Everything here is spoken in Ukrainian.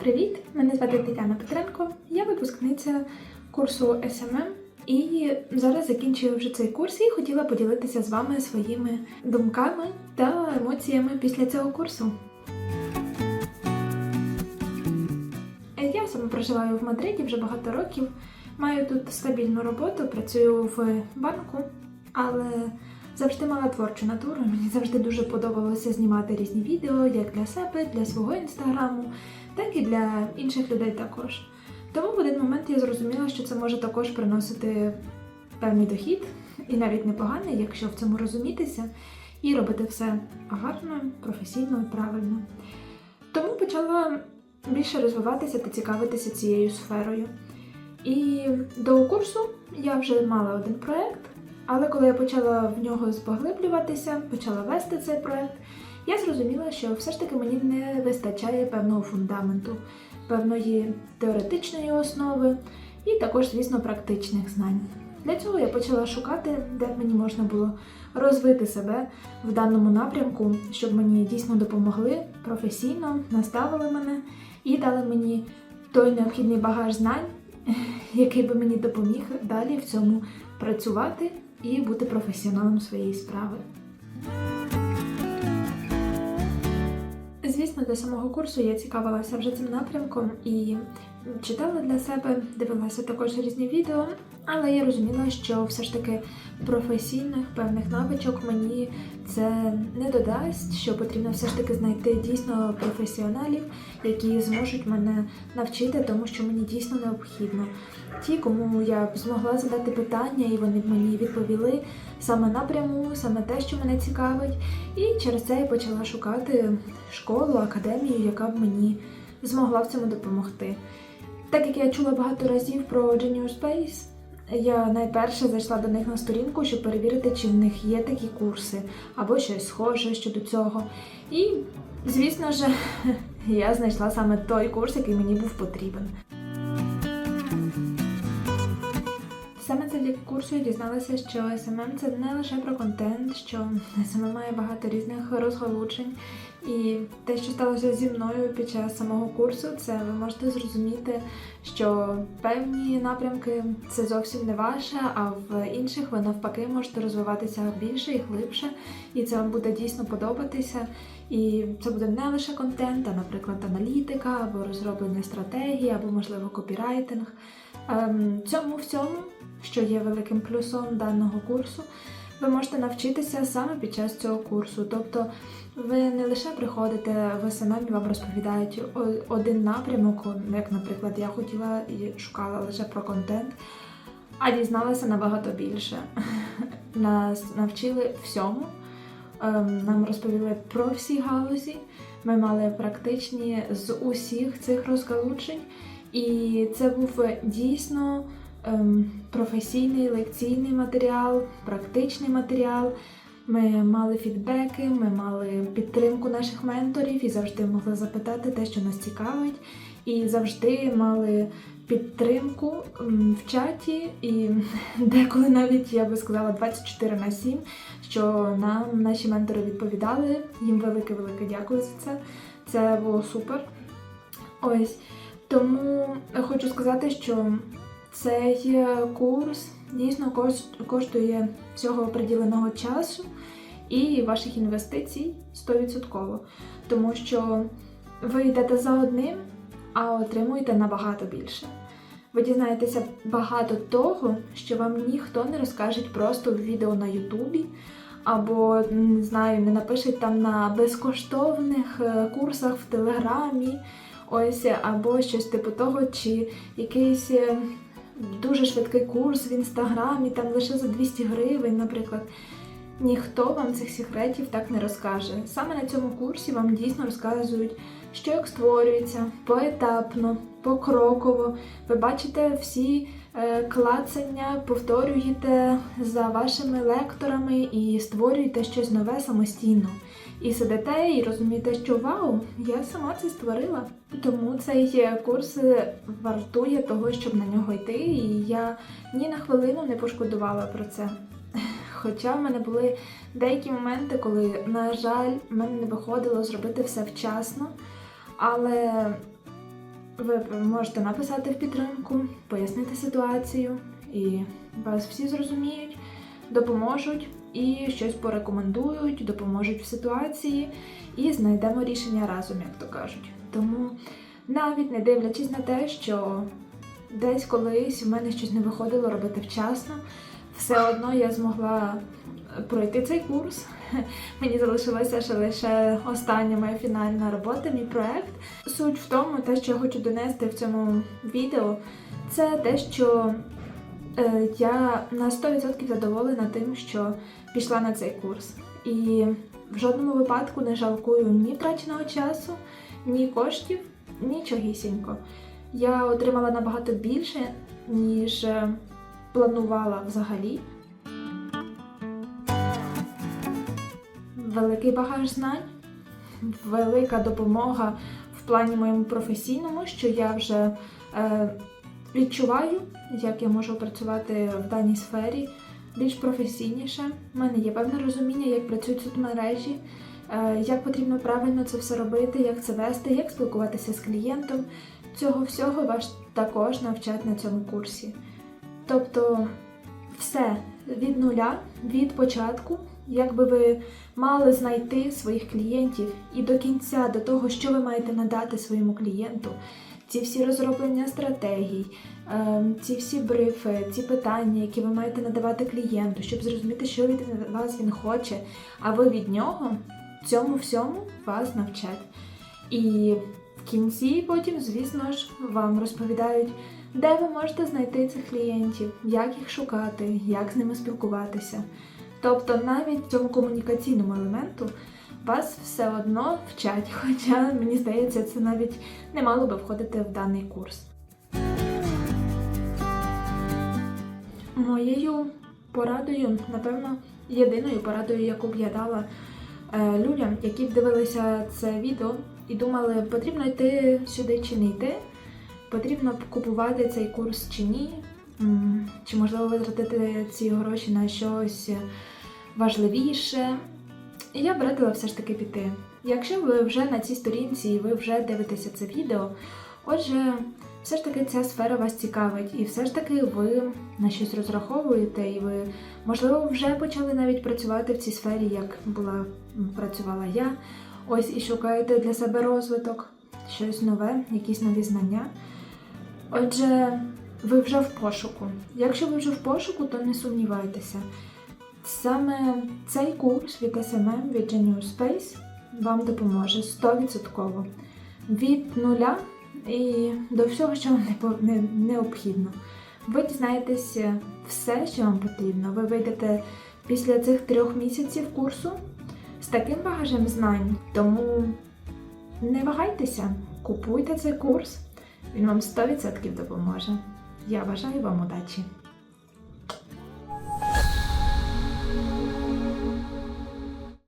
привіт! Мене звати Тетяна Петренко, я випускниця курсу SMM і зараз закінчую вже цей курс і хотіла поділитися з вами своїми думками та емоціями після цього курсу. Я саме проживаю в Мадриді вже багато років. Маю тут стабільну роботу, працюю в банку, але завжди мала творчу натуру. Мені завжди дуже подобалося знімати різні відео як для себе, для свого інстаграму, так і для інших людей також. Тому в один момент я зрозуміла, що це може також приносити певний дохід, і навіть непоганий, якщо в цьому розумітися, і робити все гарно, професійно правильно. Тому почала більше розвиватися та цікавитися цією сферою. І до курсу я вже мала один проект, але коли я почала в нього поглиблюватися, почала вести цей проект, я зрозуміла, що все ж таки мені не вистачає певного фундаменту, певної теоретичної основи і також, звісно, практичних знань. Для цього я почала шукати, де б мені можна було розвити себе в даному напрямку, щоб мені дійсно допомогли професійно, наставили мене і дали мені той необхідний багаж знань, який би мені допоміг далі в цьому працювати і бути професіоналом своєї справи. Звісно, до самого курсу я цікавилася вже цим напрямком і читала для себе, дивилася також різні відео, але я розуміла, що все ж таки професійних певних навичок мені це не додасть, що потрібно все ж таки знайти дійсно професіоналів, які зможуть мене навчити, тому що мені дійсно необхідно. Ті, кому я б змогла задати питання, і вони б мені відповіли саме напряму, саме те, що мене цікавить. І через це я почала шукати школу, академію, яка б мені змогла в цьому допомогти. Так як я чула багато разів про Genius Space, я найперше зайшла до них на сторінку, щоб перевірити, чи в них є такі курси або щось схоже щодо цього. І, звісно ж, я знайшла саме той курс, який мені був потрібен. Саме завдяки курсу я дізналася, що SMM це не лише про контент, що SMM має багато різних розгалучень. І те, що сталося зі мною під час самого курсу, це ви можете зрозуміти, що певні напрямки це зовсім не ваше, а в інших ви навпаки можете розвиватися більше і глибше, і це вам буде дійсно подобатися. І це буде не лише контент, а, наприклад, аналітика або розроблення стратегії, або, можливо, копірайтинг. Ем, цьому всьому, що є великим плюсом даного курсу, ви можете навчитися саме під час цього курсу. Тобто ви не лише приходите в СММ і вам розповідають один напрямок, як, наприклад, я хотіла і шукала лише про контент, а дізналася набагато більше. Нас навчили всьому. Ем, Нам розповіли про всі галузі. Ми мали практичні з усіх цих розгалучень, і це був дійсно ем, професійний лекційний матеріал, практичний матеріал. Ми мали фідбеки, ми мали підтримку наших менторів і завжди могли запитати те, що нас цікавить, і завжди мали підтримку в чаті, і деколи навіть я би сказала 24 на 7, що нам наші ментори відповідали. Їм велике-велике дякую за це. Це було супер. Ось тому хочу сказати, що цей е, курс дійсно коштує всього приділеного часу і ваших інвестицій 100%. Тому що ви йдете за одним, а отримуєте набагато більше. Ви дізнаєтеся багато того, що вам ніхто не розкаже просто в відео на Ютубі, або не знаю, не напишуть там на безкоштовних е, курсах в Телеграмі, ось або щось типу того, чи якийсь е, дуже швидкий курс в інстаграмі, там лише за 200 гривень, наприклад. Ніхто вам цих секретів так не розкаже. Саме на цьому курсі вам дійсно розказують, що як створюється поетапно, покроково. Ви бачите всі е, клацання, повторюєте за вашими лекторами і створюєте щось нове самостійно. І сидите і розумієте, що вау, я сама це створила. Тому цей курс вартує того, щоб на нього йти. І я ні на хвилину не пошкодувала про це. Хоча в мене були деякі моменти, коли, на жаль, в мене не виходило зробити все вчасно. Але ви можете написати в підтримку, пояснити ситуацію, і вас всі зрозуміють, допоможуть і щось порекомендують, допоможуть в ситуації, і знайдемо рішення разом, як то кажуть. Тому навіть не дивлячись на те, що десь колись в мене щось не виходило робити вчасно, все одно я змогла пройти цей курс. Мені залишилася ще лише остання моя фінальна робота, мій проект. Суть в тому, те, що я хочу донести в цьому відео, це те, що е, я на 100% задоволена тим, що пішла на цей курс. І в жодному випадку не жалкую ні втраченого часу, ні коштів, нічогісінько. Я отримала набагато більше, ніж е, планувала взагалі. Великий багаж знань, велика допомога в плані моєму професійному, що я вже е, відчуваю, як я можу працювати в даній сфері більш професійніше. У мене є певне розуміння, як працюють соцмережі, е, як потрібно правильно це все робити, як це вести, як спілкуватися з клієнтом. Цього всього вас також навчать на цьому курсі. Тобто, все від нуля, від початку, якби ви мали знайти своїх клієнтів і до кінця, до того, що ви маєте надати своєму клієнту, ці всі розроблення стратегій, ем, ці всі брифи, ці питання, які ви маєте надавати клієнту, щоб зрозуміти, що від вас він хоче, а ви від нього цьому всьому вас навчать. І в кінці потім, звісно ж, вам розповідають, де ви можете знайти цих клієнтів, як їх шукати, як з ними спілкуватися. Тобто навіть цьому комунікаційному елементу вас все одно вчать, хоча мені здається, це навіть не мало би входити в даний курс. Моєю порадою, напевно, єдиною порадою, яку б я дала е, людям, які б дивилися це відео і думали, потрібно йти сюди чи не йти, потрібно купувати цей курс чи ні, чи можливо витратити ці гроші на щось важливіше. І я б радила все ж таки піти. Якщо ви вже на цій сторінці і ви вже дивитеся це відео, отже, все ж таки ця сфера вас цікавить, і все ж таки ви на щось розраховуєте, і ви, можливо, вже почали навіть працювати в цій сфері, як була працювала я. Ось і шукаєте для себе розвиток, щось нове, якісь нові знання. Отже, ви вже в пошуку. Якщо ви вже в пошуку, то не сумнівайтеся. Саме цей курс від SMM, від Genius Space вам допоможе 100%. Від нуля і до всього, що вам необхідно. Ви дізнаєтеся все, що вам потрібно. Ви вийдете після цих трьох місяців курсу з таким багажем знань. Тому не вагайтеся, купуйте цей курс, він вам 100% допоможе. Я бажаю вам удачі!